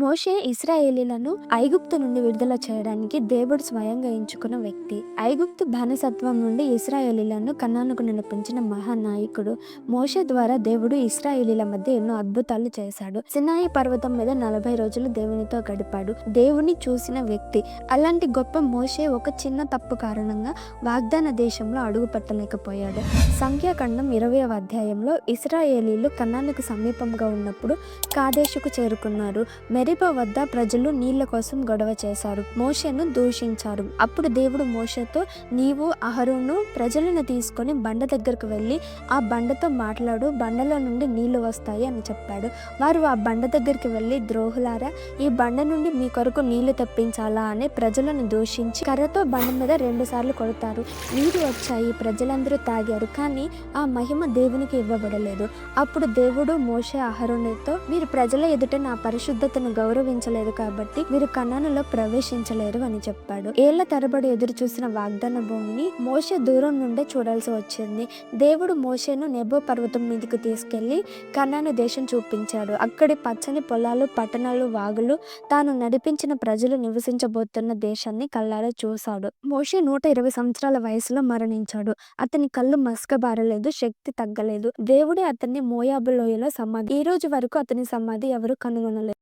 మోషే ఇస్రాయేలీలను ఐగుప్తు నుండి విడుదల చేయడానికి దేవుడు స్వయంగా ఎంచుకున్న వ్యక్తి. ఐగుప్తు బానిసత్వం నుండి ఇస్రాయేలీలను కన్నానుకు నడిపించిన మహానాయకుడు మోషే ద్వారా దేవుడు ఇస్రాయేలీల మధ్య ఎన్నో అద్భుతాలు చేశాడు. సినాయి పర్వతం మీద నలభై రోజులు దేవునితో గడిపాడు. దేవుని చూసిన వ్యక్తి. అలాంటి గొప్ప మోషే ఒక చిన్న తప్పు కారణంగా వాగ్దాన దేశంలో అడుగు పెట్టలేకపోయాడు సంఖ్యాఖండం ఇరవై అధ్యాయంలో ఇస్రాయేలీలు కన్నానుకు సమీపంగా ఉన్నప్పుడు కాదేశుకు చేరుకున్నారు. మరిప వద్ద ప్రజలు నీళ్ళ కోసం గొడవ చేశారు. మోషను దూషించారు. అప్పుడు దేవుడు మోషతో నీవు అహరును ప్రజలను తీసుకొని బండ దగ్గరకు వెళ్ళి ఆ బండతో మాట్లాడు. బండలో నుండి నీళ్ళు వస్తాయి అని చెప్పాడు. వారు ఆ బండ దగ్గరికి వెళ్ళి ద్రోహులారా ఈ బండ నుండి మీ కొరకు నీళ్ళు తెప్పించాలా అని ప్రజలను దూషించి కర్రతో బండ మీద రెండు సార్లు కొడతారు. నీరు వచ్చాయి ప్రజలందరూ తాగారు. కానీ ఆ మహిమ దేవునికి ఇవ్వబడలేదు. అప్పుడు దేవుడు మోష అహరునితో మీరు ప్రజల ఎదుట నా పరిశుద్ధతను గౌరవించలేదు కాబట్టి మీరు కన్నానులో ప్రవేశించలేరు అని చెప్పాడు. ఏళ్ళ తరబడి ఎదురు చూసిన వాగ్దాన భూమిని మోషే దూరం నుండే చూడాల్సి వచ్చింది. దేవుడు మోషేను నెబో పర్వతం మీదకి తీసుకెళ్ళి కన్నాను దేశం చూపించాడు. అక్కడి పచ్చని పొలాలు పట్టణాలు వాగులు తాను నడిపించిన ప్రజలు నివసించబోతున్న దేశాన్ని కళ్ళారా చూశాడు. మోషే నూట ఇరవై సంవత్సరాల వయసులో మరణించాడు. అతని కళ్ళు మసకబారలేదు శక్తి తగ్గలేదు. దేవుడే అతన్ని మోయాబు లోయలో సమాధి ఈ రోజు వరకు అతని సమాధి ఎవరు కనుగొనలేదు.